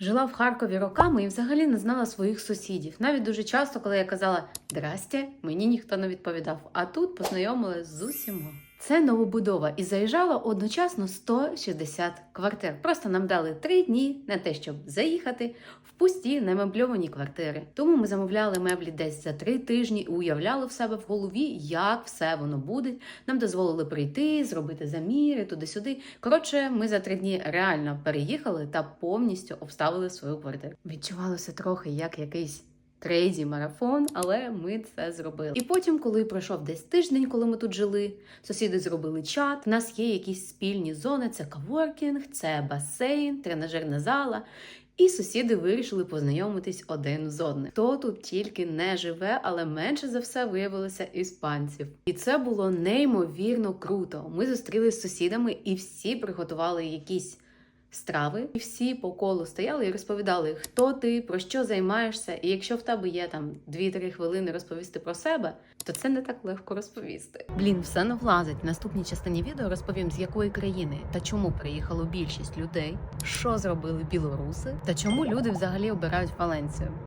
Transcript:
Жила в Харкові роками і взагалі не знала своїх сусідів. Навіть дуже часто, коли я казала «Здрасте», мені ніхто не відповідав. А тут познайомилась з усіма. Це новобудова і заїжджало одночасно 160 квартир. Просто нам дали три дні на те, щоб заїхати в пусті немебльовані квартири. Тому ми замовляли меблі десь за три тижні і уявляли в себе в голові, як все воно буде. Нам дозволили прийти, зробити заміри туди-сюди. Коротше, ми за три дні реально переїхали та повністю обставили свою квартиру. Відчувалося трохи як якийсь. Крейзі марафон, але ми це зробили. І потім, коли пройшов десь тиждень, коли ми тут жили, сусіди зробили чат. У нас є якісь спільні зони: це каворкінг, це басейн, тренажерна зала. І сусіди вирішили познайомитись один з одним. Хто тут тільки не живе, але менше за все виявилося іспанців. І це було неймовірно круто. Ми зустрілися з сусідами і всі приготували якісь. Страви і всі по колу стояли і розповідали, хто ти, про що займаєшся. І якщо в тебе є там 2-3 хвилини розповісти про себе, то це не так легко розповісти. Блін, все не влазить. В наступній частині відео розповім, з якої країни та чому приїхало більшість людей, що зробили білоруси, та чому люди взагалі обирають Валенцію.